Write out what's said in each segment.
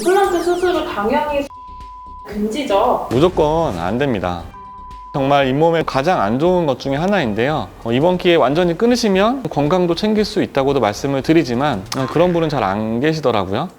임플란트 수술을 당연히 금지죠. 무조건 안 됩니다. 정말 잇몸에 가장 안 좋은 것 중에 하나인데요. 어, 이번 기회에 완전히 끊으시면 건강도 챙길 수 있다고도 말씀을 드리지만 어, 그런 분은 잘 안 계시더라고요.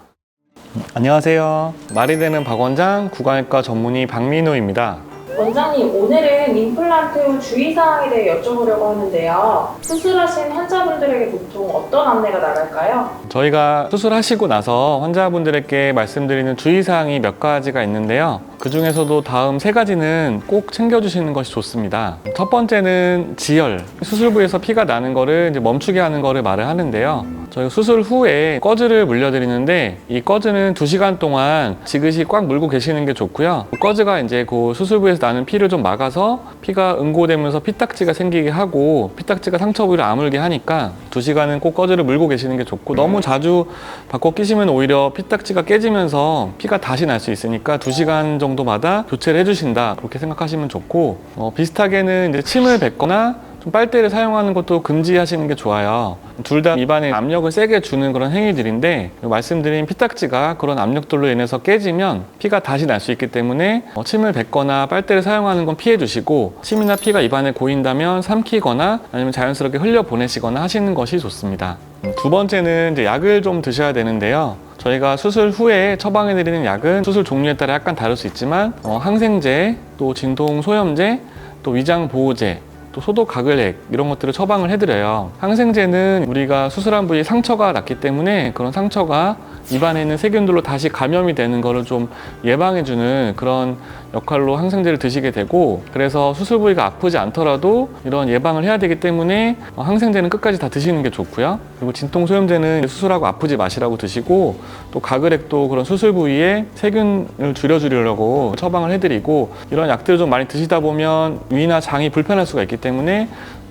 안녕하세요. 말이 되는 박원장 구강외과 전문의 박민호입니다. 원장님, 오늘은 임플란트 후 주의사항에 대해 여쭤보려고 하는데요. 수술하신 환자분들에게 보통 어떤 안내가 나갈까요? 저희가 수술하시고 나서 환자분들에게 말씀드리는 주의사항이 몇 가지가 있는데요. 그 중에서도 다음 세 가지는 꼭 챙겨주시는 것이 좋습니다. 첫 번째는 지혈. 수술 부에서 피가 나는 거를 이제 멈추게 하는 거를 말을 하는데요. 저희 수술 후에 꺼즈를 물려드리는데 이 꺼즈는 두시간 동안 지그시 꽉 물고 계시는 게 좋고요. 꺼즈가 이제 그 수술부에서 나는 피를 좀 막아서 피가 응고되면서 피딱지가 생기게 하고 피딱지가 상처 부위를 아물게 하니까 두시간은꼭 꺼즈를 물고 계시는 게 좋고 너무 자주 바꿔 끼시면 오히려 피딱지가 깨지면서 피가 다시 날 수 있으니까 두시간 정도 마다 교체를 해주신다 그렇게 생각하시면 좋고 어, 비슷하게는 이제 침을 뱉거나 좀 빨대를 사용하는 것도 금지하시는 게 좋아요. 둘 다 입안에 압력을 세게 주는 그런 행위들인데 말씀드린 피딱지가 그런 압력들로 인해서 깨지면 피가 다시 날 수 있기 때문에 어, 침을 뱉거나 빨대를 사용하는 건 피해 주시고 침이나 피가 입안에 고인다면 삼키거나 아니면 자연스럽게 흘려 보내시거나 하시는 것이 좋습니다. 음, 두 번째는 이제 약을 좀 드셔야 되는데요. 저희가 수술 후에 처방해 드리는 약은 수술 종류에 따라 약간 다를 수 있지만 어, 항생제, 또 진통 소염제, 또 위장 보호제, 또 소독 가글액 이런 것들을 처방을 해드려요. 항생제는 우리가 수술한 부위에 상처가 났기 때문에 그런 상처가 입안에 있는 세균들로 다시 감염이 되는 것을 좀 예방해주는 그런 역할로 항생제를 드시게 되고 그래서 수술 부위가 아프지 않더라도 이런 예방을 해야 되기 때문에 어, 항생제는 끝까지 다 드시는 게 좋고요. 그리고 진통 소염제는 수술하고 아프지 마시라고 드시고 또 가글액도 그런 수술 부위에 세균을 줄여주려고 처방을 해드리고 이런 약들을 좀 많이 드시다 보면 위나 장이 불편할 수가 있기 때문에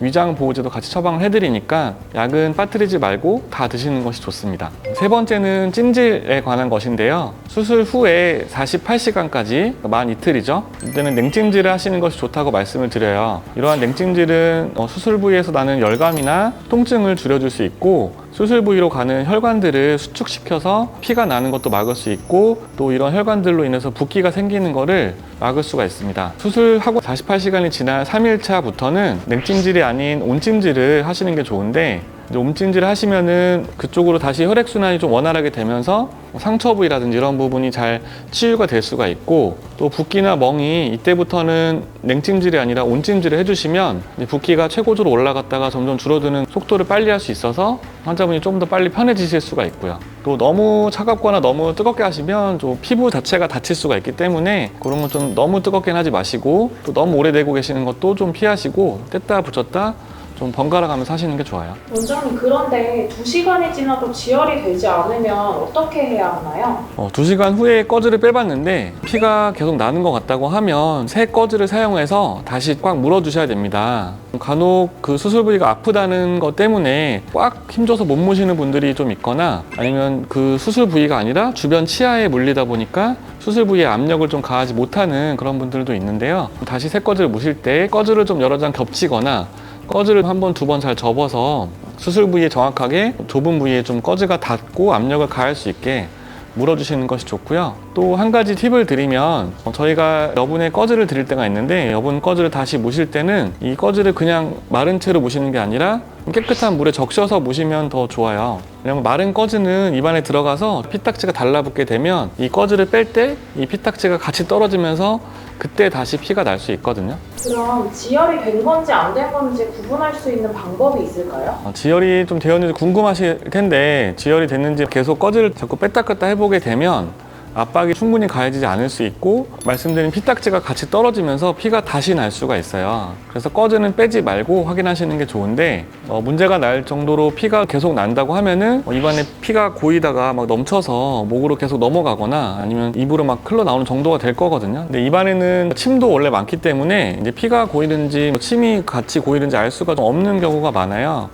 위장 보호제도 같이 처방을 해드리니까 약은 빠뜨리지 말고 다 드시는 것이 좋습니다. 세 번째는 찜질에 관한 것인데요. 수술 후에 48시간까지 만 이틀이죠. 이때는 냉찜질을 하시는 것이 좋다고 말씀을 드려요. 이러한 냉찜질은 어, 수술 부위에서 나는 열감이나 통증을 줄여줄 수 있고 수술 부위로 가는 혈관들을 수축시켜서 피가 나는 것도 막을 수 있고 또 이런 혈관들로 인해서 붓기가 생기는 것을 막을 수가 있습니다. 수술하고 48시간이 지난 3일차부터는 냉찜질이 아닌 온찜질을 하시는 게 좋은데 이제 온찜질을 하시면은 그쪽으로 다시 혈액순환이 좀 원활하게 되면서 상처 부위라든지 이런 부분이 잘 치유가 될 수가 있고 또 붓기나 멍이 이때부터는 냉찜질이 아니라 온찜질을 해주시면 붓기가 최고조로 올라갔다가 점점 줄어드는 속도를 빨리 할 수 있어서 환자분이 좀더 빨리 편해지실 수가 있고요. 또 너무 차갑거나 너무 뜨겁게 하시면 좀 피부 자체가 다칠 수가 있기 때문에 그런 건 좀 너무 뜨겁게 하지 마시고 또 너무 오래 되고 계시는 것도 좀 피하시고 뗐다 붙였다 좀 번갈아 가면서 하시는 게 좋아요. 원장님, 그런데 2시간이 지나도 지혈이 되지 않으면 어떻게 해야 하나요? 어, 2시간 후에 꺼즈를 빼봤는데 피가 계속 나는 것 같다고 하면 새 꺼즈를 사용해서 다시 꽉 물어주셔야 됩니다. 간혹 그 수술 부위가 아프다는 것 때문에 꽉 힘줘서 못 무시는 분들이 좀 있거나 아니면 그 수술 부위가 아니라 주변 치아에 물리다 보니까 수술 부위에 압력을 좀 가하지 못하는 그런 분들도 있는데요. 다시 새 꺼즈를 무실 때 꺼즈를 좀 여러 장 겹치거나 꺼즈를 한 번, 두 번 잘 접어서 수술 부위에 정확하게 좁은 부위에 좀 꺼즈가 닿고 압력을 가할 수 있게 물어주시는 것이 좋고요. 또 한 가지 팁을 드리면 어, 저희가 여분의 꺼즈를 드릴 때가 있는데 여분 꺼즈를 다시 무실 때는 이 꺼즈를 그냥 마른 채로 무시는 게 아니라 깨끗한 물에 적셔서 무시면 더 좋아요. 왜냐면 마른 꺼즈는 입안에 들어가서 피딱지가 달라붙게 되면 이 꺼즈를 뺄 때 이 피딱지가 같이 떨어지면서 그때 다시 피가 날 수 있거든요. 그럼 지혈이 된 건지 안 된 건지 구분할 수 있는 방법이 있을까요? 어, 지혈이 좀 되었는지 궁금하실 텐데 지혈이 됐는지 계속 꺼즈를 자꾸 뺐다 뺐다 해보게 되면 압박이 충분히 가해지지 않을 수 있고 말씀드린 피딱지가 같이 떨어지면서 피가 다시 날 수가 있어요. 그래서 꺼즈는 빼지 말고 확인하시는 게 좋은데 어, 문제가 날 정도로 피가 계속 난다고 하면은 어, 입안에 피가 고이다가 막 넘쳐서 목으로 계속 넘어가거나 아니면 입으로 막 흘러 나오는 정도가 될 거거든요. 근데 입안에는 침도 원래 많기 때문에 이제 피가 고이든지 뭐 침이 같이 고이든지 알 수가 좀 없는 경우가 많아요.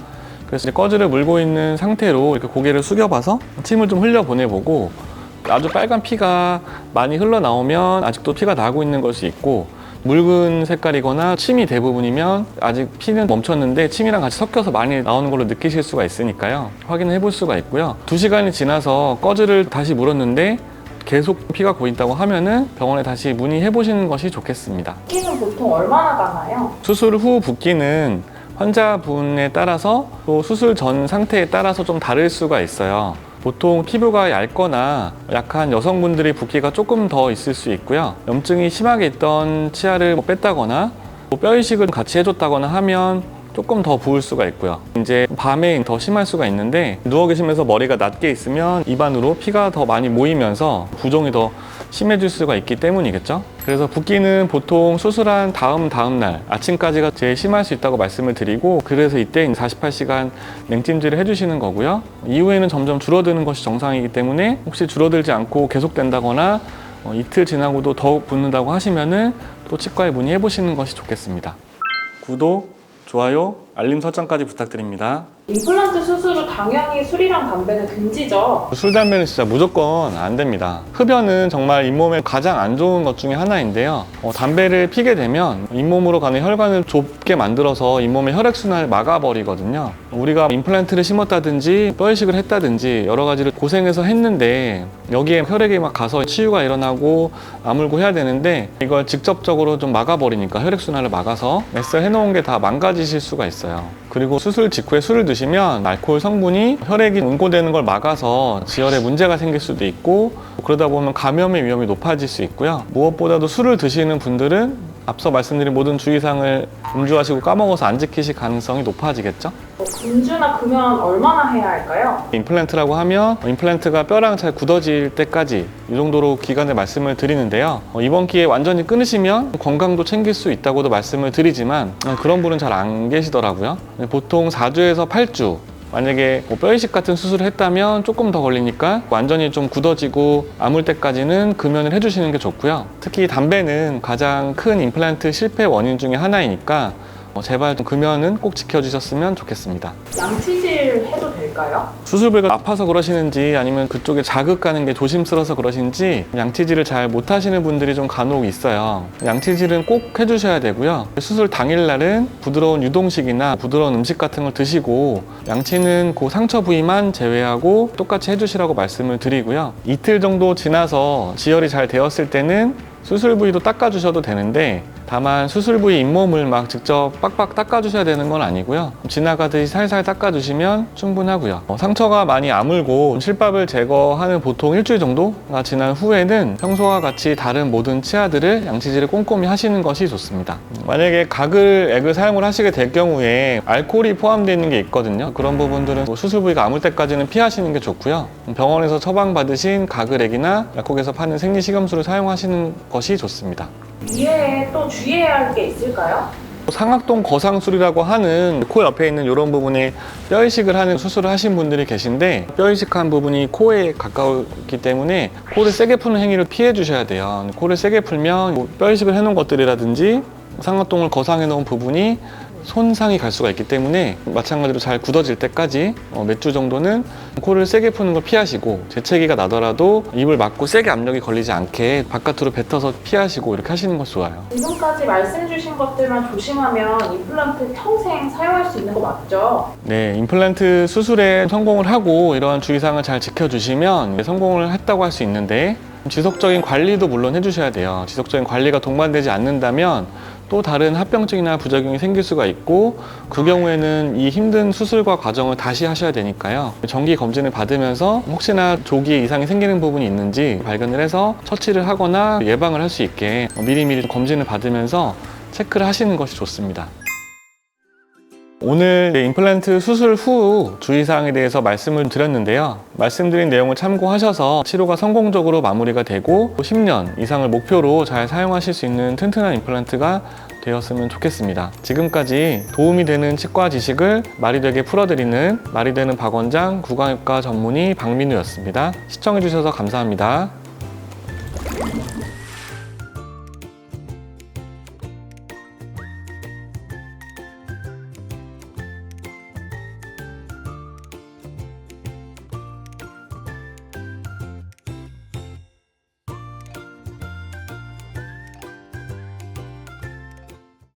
그래서 꺼즈를 물고 있는 상태로 이렇게 고개를 숙여봐서 침을 좀 흘려 보내보고 아주 빨간 피가 많이 흘러나오면 아직도 피가 나고 있는 것이 있고 묽은 색깔이거나 침이 대부분이면 아직 피는 멈췄는데 침이랑 같이 섞여서 많이 나오는 걸로 느끼실 수가 있으니까요. 확인을 해볼 수가 있고요. 두 시간이 지나서 꺼즈를 다시 물었는데 계속 피가 고인다고 하면은 병원에 다시 문의해 보시는 것이 좋겠습니다. 붓기는 보통 얼마나 가나요? 수술 후 붓기는 환자분에 따라서 또 수술 전 상태에 따라서 좀 다를 수가 있어요. 보통 피부가 얇거나 약한 여성분들이 붓기가 조금 더 있을 수 있고요. 염증이 심하게 있던 치아를 뭐 뺐다거나 뭐뼈 이식을 같이 해줬다거나 하면 조금 더 부을 수가 있고요. 이제 밤에 더 심할 수가 있는데 누워 계시면서 머리가 낮게 있으면 입안으로 피가 더 많이 모이면서 부종이 더 심해질 수가 있기 때문이겠죠. 그래서 붓기는 보통 수술한 다음 다음 날 아침까지가 제일 심할 수 있다고 말씀을 드리고 그래서 이때 48시간 냉찜질을 해주시는 거고요. 이후에는 점점 줄어드는 것이 정상이기 때문에 혹시 줄어들지 않고 계속된다거나 어, 이틀 지나고도 더 붓는다고 하시면은 또 치과에 문의해 보시는 것이 좋겠습니다. 구독, 좋아요, 알림 설정까지 부탁드립니다. 임플란트 수술 후 당연히 술이랑 담배는 금지죠. 술, 담배는 진짜 무조건 안 됩니다. 흡연은 정말 잇몸에 가장 안 좋은 것 중에 하나인데요. 어, 담배를 피게 되면 잇몸으로 가는 혈관을 좁게 만들어서 잇몸의 혈액순환을 막아버리거든요. 우리가 임플란트를 심었다든지 뼈 이식을 했다든지 여러 가지를 고생해서 했는데 여기에 혈액이 막 가서 치유가 일어나고 아물고 해야 되는데 이걸 직접적으로 좀 막아버리니까 혈액순환을 막아서 메스 해놓은 게 다 망가지실 수가 있어요. 그리고 수술 직후에 술을 드시면 알코올 성분이 혈액이 응고되는 걸 막아서 지혈에 문제가 생길 수도 있고 그러다 보면 감염의 위험이 높아질 수 있고요. 무엇보다도 술을 드시는 분들은 앞서 말씀드린 모든 주의사항을 음주하시고 까먹어서 안 지키실 가능성이 높아지겠죠. 어, 금주나 금연 얼마나 해야 할까요? 임플란트라고 하면 임플란트가 뼈랑 잘 굳어질 때까지 이 정도로 기간을 말씀을 드리는데요. 어, 이번 기회에 완전히 끊으시면 건강도 챙길 수 있다고도 말씀을 드리지만 어, 그런 분은 잘 안 계시더라고요. 보통 4주에서 8주 만약에 뭐 뼈이식 같은 수술을 했다면 조금 더 걸리니까 완전히 좀 굳어지고 아물 때까지는 금연을 해주시는 게 좋고요. 특히 담배는 가장 큰 임플란트 실패 원인 중에 하나이니까 어, 제발 좀 금연은 꼭 지켜주셨으면 좋겠습니다. 양치질 해도 될까요? 수술부가 아파서 그러시는지 아니면 그쪽에 자극 가는 게 조심스러워서 그러신지 양치질을 잘 못하시는 분들이 좀 간혹 있어요. 양치질은 꼭 해주셔야 되고요. 수술 당일날은 부드러운 유동식이나 부드러운 음식 같은 걸 드시고 양치는 그 상처 부위만 제외하고 똑같이 해주시라고 말씀을 드리고요. 이틀 정도 지나서 지혈이 잘 되었을 때는 수술 부위도 닦아주셔도 되는데 다만 수술 부위 잇몸을 막 직접 빡빡 닦아주셔야 되는 건 아니고요. 지나가듯이 살살 닦아주시면 충분하고요. 어, 상처가 많이 아물고 실밥을 제거하는 보통 일주일 정도가 지난 후에는 평소와 같이 다른 모든 치아들을 양치질을 꼼꼼히 하시는 것이 좋습니다. 만약에 가글 액을 사용을 하시게 될 경우에 알코올이 포함되어 있는 게 있거든요. 그런 부분들은 뭐 수술 부위가 아물 때까지는 피하시는 게 좋고요. 병원에서 처방받으신 가글 액이나 약국에서 파는 생리식염수를 사용하시는 것이 좋습니다. 이외에 또 주의해야 할 게 있을까요? 상악동 거상술이라고 하는 코 옆에 있는 이런 부분에 뼈 이식을 하는 수술을 하신 분들이 계신데 뼈 이식한 부분이 코에 가까웠기 때문에 코를 세게 푸는 행위를 피해 주셔야 돼요. 코를 세게 풀면 뭐 뼈 이식을 해놓은 것들이라든지 상악동을 거상해 놓은 부분이 손상이 갈 수가 있기 때문에 마찬가지로 잘 굳어질 때까지 어, 몇 주 정도는 코를 세게 푸는 걸 피하시고 재채기가 나더라도 입을 막고 세게 압력이 걸리지 않게 바깥으로 뱉어서 피하시고 이렇게 하시는 것이 좋아요. 지금까지 말씀 주신 것들만 조심하면 임플란트 평생 사용할 수 있는 거 맞죠? 네, 임플란트 수술에 성공을 하고 이러한 주의사항을 잘 지켜주시면 성공을 했다고 할 수 있는데 지속적인 관리도 물론 해주셔야 돼요. 지속적인 관리가 동반되지 않는다면 또 다른 합병증이나 부작용이 생길 수가 있고 그 경우에는 이 힘든 수술과 과정을 다시 하셔야 되니까요. 정기 검진을 받으면서 혹시나 조기에 이상이 생기는 부분이 있는지 발견을 해서 처치를 하거나 예방을 할 수 있게 미리미리 검진을 받으면서 체크를 하시는 것이 좋습니다. 오늘 임플란트 수술 후 주의사항에 대해서 말씀을 드렸는데요. 말씀드린 내용을 참고하셔서 치료가 성공적으로 마무리가 되고 10년 이상을 목표로 잘 사용하실 수 있는 튼튼한 임플란트가 되었으면 좋겠습니다. 지금까지 도움이 되는 치과 지식을 말이 되게 풀어드리는 말이 되는 박원장 구강외과 전문의 박민우였습니다. 시청해주셔서 감사합니다.